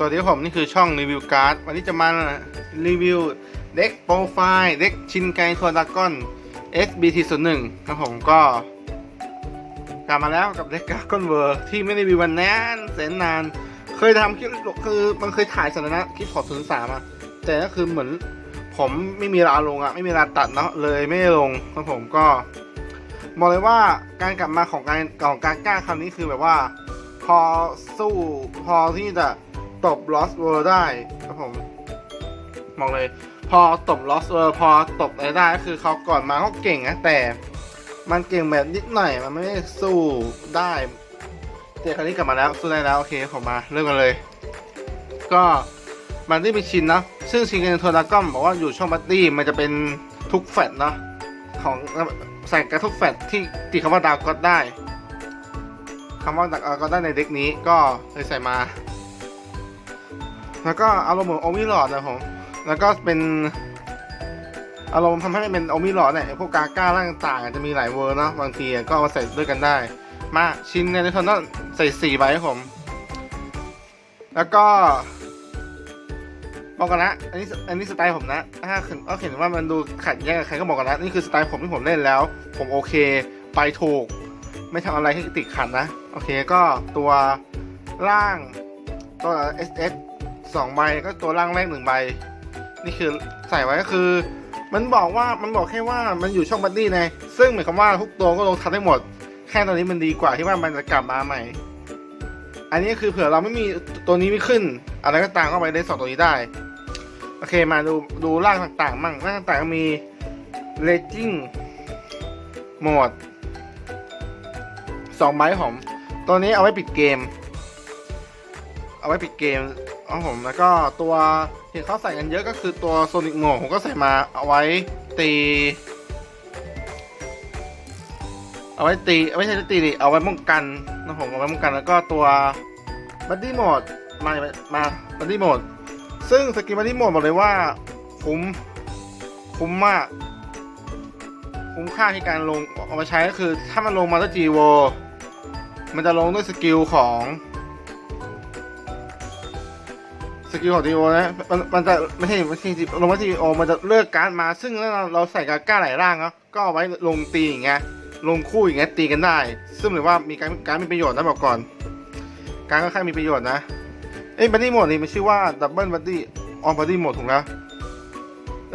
สวัสดีครับผมนี่คือช่องรีวิวการ์ดวันนี้จะมารีวิวเด็กโปรไฟล์เด็กชินไกทัวร์ดากอน SBT 0 1ครับผมก็กลับมาแล้วกับเด็กดากอนเวอร์ที่ไม่ได้รีวิววันนานแสนนาน เคยทำคลิปคือมันเคยถ่ายสถานะคลิปขอศูนย์สามอะแต่ก็คือเหมือนผมไม่มีเวลาลงอะไม่มีเวลาตัดเนาะเลยไม่ได้ลงครับผมก็บอกเลยว่าการกลับมาของการของการกล้าครั้งนี้คือแบบว่า พอสู้พอที่จะ ตบ Lost World ได้ครับผมบอกเลย พอตบ Lost World พอตบอะไรได้ก็คือเขาก่อนมาเขาเก่งนะแต่ มันเก่งแบบนิดหน่อยมันไม่ได้สู้ได้แต่ครั้งนี้กลับมาแล้วสู้ได้แล้วโอเคผมมาเริ่มกันเลย ก็มันที่มีชินนะซึ่งชินกันโทรดากอมบอกว่าอยู่ช่องบัตตี้มันจะเป็นทุกแฟตเนาะของใส่กระทุกแฟตที่ติดคำว่าดาวก็ได้คำว่าดักก็ได้ในเด็กนี้ก็เลยใส่มา แล้วก็อารมณ์เหมือนโอมิหลอดนะผมแล้วก็เป็นอารมณ์ทำให้มันเป็นโอมิหลอดเนี่ยพวกกาก้าร่างต่างจะมีหลายเวอร์เนาะบางทีก็เอามาใส่ด้วยกันได้ มาชิ้นในนี้ทอนใส่สี่ใบให้ผม แล้วก็บอกกันนะ อันนี้ อันนี้สไตล์ผมนะ ถ้าเห็นก็เห็นว่ามันดูขัดแย้งกับใครก็บอกกันนะ นี่คือสไตล์ผมที่ผมเล่นแล้ว ผมโอเค ไปถูก ไม่ทำอะไรให้ติดขัดนะ โอเค ก็ตัวล่าง ตัว SS สองใบก็ตัวล่างแรกหนึ่งใบ นี่คือใส่ไว้ก็คือ มันบอกว่ามันบอกแค่ว่ามันอยู่ช่องบัดดี้ไงซึ่งหมายความว่าทุกตัวก็ลงทันได้หมด แค่ตอนนี้มันดีกว่าที่ว่ามันจะกลับมาใหม่ อันนี้คือเผื่อเราไม่มีตัวนี้ไม่ขึ้น อะไรก็ตามเข้าไปได้สองตัวนี้ได้ โอเคมาดูดูร่างต่างๆมั่งร่างต่างๆมี Raging Mode สองไม้ผมตัวนี้เอาไว้ปิดเกม เอาไว้ปิดเกม ของผมแล้วก็ตัวเห็นเขาใส่กันเยอะก็คือตัวโซนิ c โหมผมก็ใส่มาเอาไว้ตี เอาไว้ตีไม่ใช่ตีดิเอาไว้ป้องกันนะผมเอาไว้ป้องกันแล้วก็ตัวบัดดี้โหมดมามาบัดดี้โหมดซึ่งสกินบัดดี้โหมดบอกเลยว่าคุ้มคุ้มมาก คุ้มค่าที่การลงเอามาใช้ก็คือ ถ้ามันลงมาตั้งจีโวมันจะลงด้วยสกิลของ สกิลของจีโวนะมันมันจะไม่ใช่ไม่ใช่ลงมาจีโอมันจะเลือกการ์ดมาซึ่งถ้าเราเราใส่กาก้าหลายร่างเนาะก็เอาไว้ลงตีอย่างเงี้ยลงคู่อย่างเงี้ยตีกันได้ ซึ่งหรือว่ามีการการมีประโยชน์นะบอกก่อน การก็แค่มีประโยชน์นะเอ้ยบัดดี้โหมดนี่มันชื่อว่าดับเบิลบัดดี้ออนบัดดี้โหมดถูกแล้ว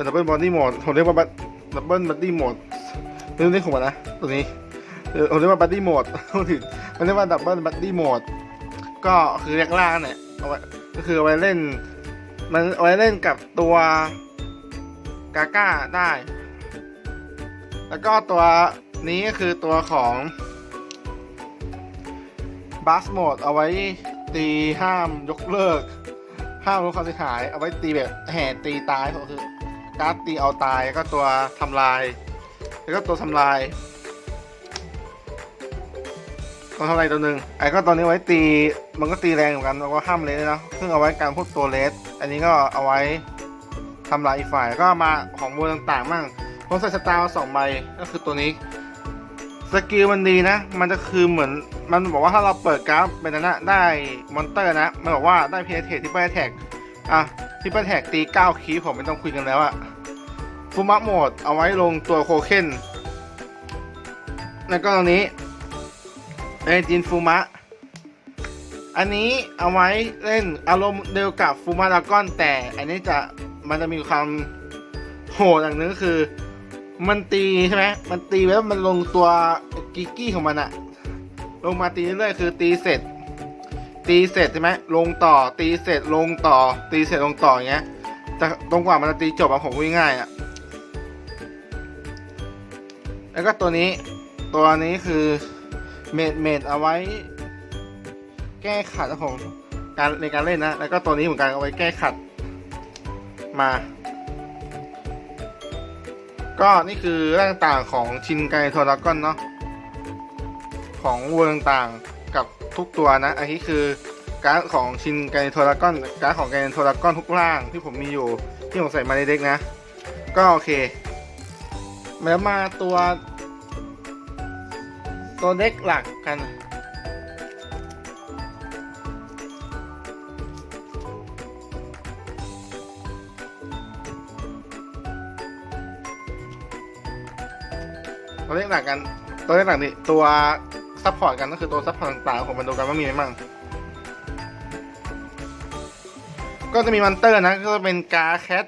ดับเบิลบัดดี้โหมดผมเรียกว่าดับเบิลบัดดี้โหมดเรื่องนี้ของมันนะตัวนี้เออผมเรียกว่าบัดดี้โหมดมันเรียกว่าดับเบิลบัดดี้โหมดก็คือเรียกล่างเนี่ยเอาไว้ ก็คือเอาไว้เล่น มันเอาไว้เล่นกับตัวกาก้าได้ แล้วก็ตัวนี้ก็คือตัวของบัสโหมดเอาไว้ตีห้ามยกเลิก ห้ามลดความเสียหาย เอาไว้ตีแบบแห่ตีตายก็คือการ์ดตีเอาตายแล้วก็ตัวทำลาย แล้วก็ตัวทำลาย ตัวทำลายตัวหนึ่งไอ้ก็ตัวนี้ไว้ตีมันก็ตีแรงเหมือนกันแล้วก็ห้ามเลสด้นะซึ่งเอาไว้การพวกตัวเลสอันนี้ก็เอาไว้ทำลายอีกฝ่ายก็มาของมวยต่างๆมั่งผมใส่สตาร์สองใบก็คือตัวนี้สกิลมันดีนะ มันจะคือเหมือนมันบอกว่าถ้าเราเปิดกราฟเป็นนั้นนะได้มอนเตอร์นะ มันบอกว่าได้เพย์เทคที่เปิลแท็กอะที่เปิลแท็กตี9คีผมไม่ต้องคุยกันแล้วอะฟูมะโหมดเอาไว้ลงตัวโคเคนแล้วก็ตรงนี้ เอจินฟูมะ อันนี้เอาไว้เล่นอารมณ์เดียวกับฟูมะดากอนแต่ อันนี้จะมันจะมีความโหดอย่างนึงก็คือ มันตีใช่ไหมมันตีแล้วมันลงตัวกิกกี้ของมันอะลงมาตีเรื่อยๆคือตีเสร็จ ตีเสร็จใช่ไหมลงต่อตีเสร็จลงต่อ ตีเสร็จลงต่ออย่างเงี้ยแต่ตรงกว่ามันจะตีจบอะผมง่ายๆอะแล้วก็ตัวนี้ตัวนี้คือ เมดเมดเอาไว้ แก้ขัดนะผมการในการเล่นนะ แล้วก็ตัวนี้เหมือนกันเอาไว้แก้ขัดมา ก็นี่คือเรื่องต่างของชินไกโทรากอนเนาะของเวอร์ต่างๆกับทุกตัวนะ อันนี้คือการ์ดของชินไกโทรากอนการ์ดของไกโทรากอนทุกร่างที่ผมมีอยู่ที่ผมใส่มาในเด็กนะ ก็โอเค แล้วมาตัว ตัวเล็กหลักกัน ตัวเล็กหลักกัน ตัวเล็กหลักนี่ตัวซัพพอร์ตกันก็คือตัวซัพพอร์ตต่างๆของมันดูกันว่ามีอะไรบ้างก็จะมีมันเตอร์นะ ก็จะเป็นกาแคท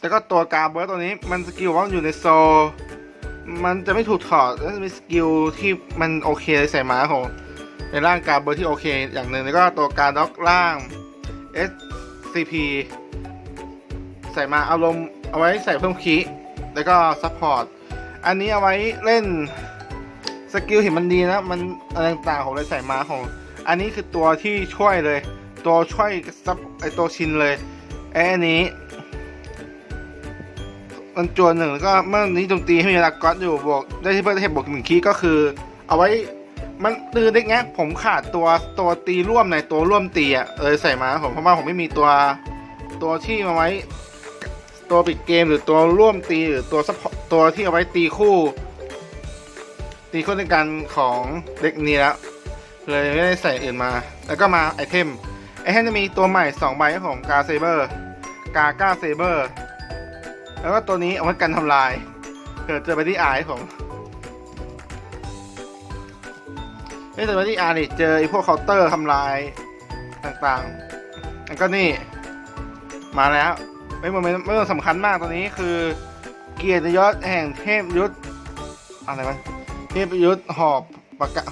แล้วก็ตัวกาเบิร์ตตัวนี้มันสกิลว่าอยู่ในโซ มันจะไม่ถูกถอดแล้วจะมีสกิลที่มันโอเคใส่ม้าของในร่างกายเบิร์ที่โอเค อย่างหนึ่งแล้วก็ตัวกาด็อกล่าง SCP ใส่มาอารมณ์เอาไว้ใส่เพิ่มคีแล้วก็ซัพพอร์ตอันนี้เอาไว้เล่นสกิลเห็นมันดีนะ มันอะไรต่างๆของเลยใส่มาของ อันนี้คือตัวที่ช่วยเลย ตัวช่วยซับไอตัวชินเลยไออันนี้ มันจวนหนึ่งแล้วก็เมื่อนี้โจมตีให้มีลากอตอยู่บวกได้ที่เพิ่มเทพบวกหนึ่งคีก็คือ เอาไว้มันตือเด็กเงี้ยผมขาดตัวตัวตีร่วมในตัวร่วมตีอะเลยใส่มาผมเพราะว่าผมไม่มีตัวตัวที่มาไว้ ตัวปิดเกมหรือตัวร่วมตีหรือตัวซัพพอร์ตตัวที่เอาไว้ตีคู่ ตีคู่ในการของเด็กนี้แล้วเลยไม่ได้ใส่อื่นมา แล้วก็มาไอเทมไอเทมจะมีตัวใหม่ 2 ใบของกาเซเบอร์กาก้าเซเบอร์ แล้วก็ตัวนี้เอาไว้กันทำลาย เกิดเจอไปที่อายผมไม่เจอไปที่อาร์นี่เจอไอ้พวกเคาน์เตอร์ทำลายต่างๆ แล้วก็นี่ มาแล้ว ไม่โมเมนไม่สำคัญมากตอนนี้คือ เกียรติยศแห่งเทพยุทธอะไรวะเทพยุทธหอบประกา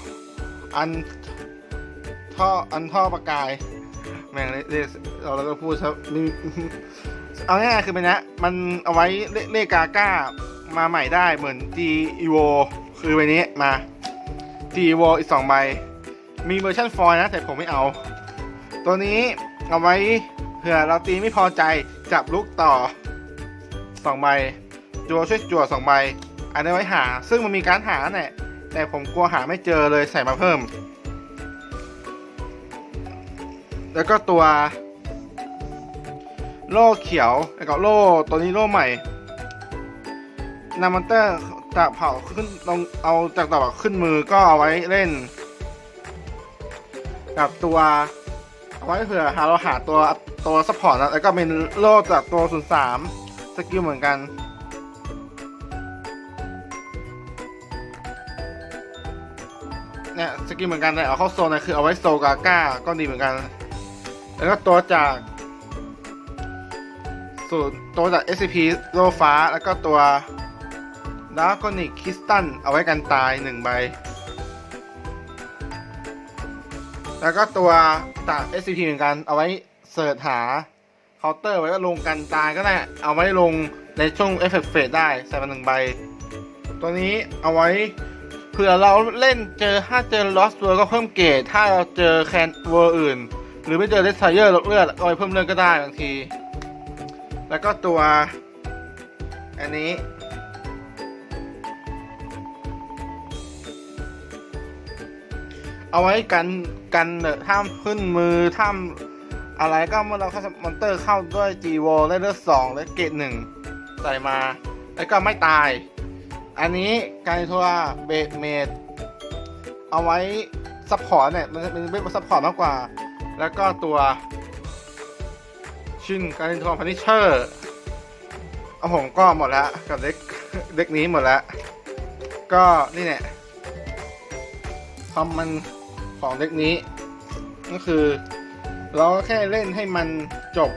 อันท่ออันท่อประกาย แม่งเรียเราแล้วก็พูดซะมี เอาง่ายๆคือเป็นนะมันเอาไว้เลเลขกาก้ามาใหม่ได้เหมือน G Evo คือใบนี้มา G Evo อีกสองใบ มีเวอร์ชันฟอยนะ แต่ผมไม่เอา ตัวนี้เอาไว้เผื่อเราตีไม่พอใจจับลูกต่อสองใบจัวช่วยจัวสองใบ อันนี้ไว้หา ซึ่งมันมีการหาแหละแต่ผมกลัวหาไม่เจอเลยใส่มาเพิ่ม แล้วก็ตัว โล่เขียวแล้วก็โล่ตัวนี้โล่ใหม่นามันเตอร์จากเผาขึ้นลงเอาจากตอกขึ้นมือก็เอาไว้เล่น กับตัว เอาไว้เผื่อหาเราหาตัวตัวซัพพอร์ตนะแล้วก็เป็นโล่จากตัวศูนย์สามสกิลเหมือนกันเนี่ยสกิลเหมือนกันแต่เอาเข้าโซนนะคือเอาไว้โซกาก้าก็ดีเหมือนกัน แล้วก็ตัวจาก สูตรตัวจาก SCP โลฟ้า แล้วก็ตัวดาร์กอนิกคริสตันเอาไว้กันตายหนึ่งใบ แล้วก็ตัวจาก SCP เหมือนกันเอาไว้เสิร์ชหาเคาน์เตอร์ไว้ว่าลงกันตายก็ได้ เอาไว้ลงในช่วงเอฟเฟกต์เฟสได้ใส่มาหนึ่งใบ ตัวนี้เอาไว้เผื่อเราเล่นเจอถ้าเจอลอสเวอร์ก็เพิ่มเกรดถ้าเราเจอแคนเวอร์อื่น หรือไม่เจอเลสไทเยอร์ลดเลือดเอาไว้เพิ่มเลือดก็ได้บางที แล้วก็ตัว อันนี้เอาไว้กันกันเนอะถ้ามขึ้นมือถ้ามอะไรก็เมื่อเราเข้ามอนเตอร์เข้าด้วยจีโวได้เลือดสองและเกรดหนึ่งใส่มา แล้วก็ไม่ตาย อันนี้การทัวเบดเมดเอาไว้ซัพพอร์ตเนี่ย มันจะเป็นเบซัพพอร์ตมากกว่า แล้วก็ตัว ชินการทัวพันิเชอร์เอาผมก็หมดแล้วกับเด็กเด็กนี้หมดแล้วก็นี่เนี่ยความมันของเด็กนี้ ก็คือ เราก็แค่เล่นให้มันจบ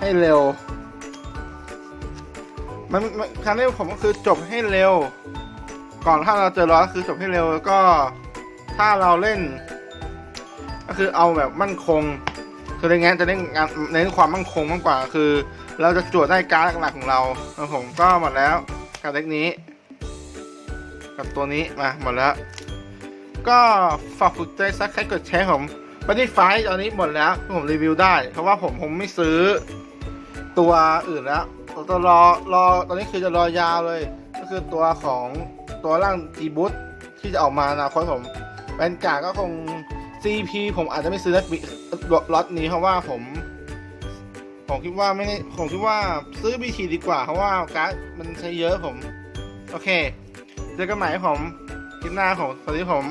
ให้เร็วมันมันการเล่นผมก็คือจบให้เร็ว ก่อนถ้าเราเจอร้อนคือจบให้เร็วแล้วก็ถ้าเราเล่น ก็คือเอาแบบมั่นคง คือในงานจะเล่นงานเน้นความมั่นคงมากกว่า คือ เราจะจวดได้การ์ดหลักๆของเราแล้วผมก็หมดแล้วกับเด็กนี้ กับตัวนี้มาหมดแล้ว ก็ฝากฝึกใจซักใครกดแชร์ผมบัตตี้ไฟตอนนี้หมดแล้วผมรีวิวได้ เพราะว่าผมผมไม่ซื้อตัวอื่นแล้วเราจะรอรอตอนนี้คือจะรอยาวเลย ก็คือตัวของตัวร่างจีบูตที่จะออกมาอนาคตผมเป็นกาก็คง CP ผมอาจจะไม่ซื้อล็อตล็อตนี้เพราะว่าผม ผมคิดว่าไม่ได้ผมคิดว่าซื้อ BT ดีกว่า เพราะว่าการ์ดมันใช้เยอะผม โอเค เจอกันใหม่ผมคลิปหน้าผมสวัสดีผม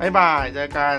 บ๊ายบายเจอกัน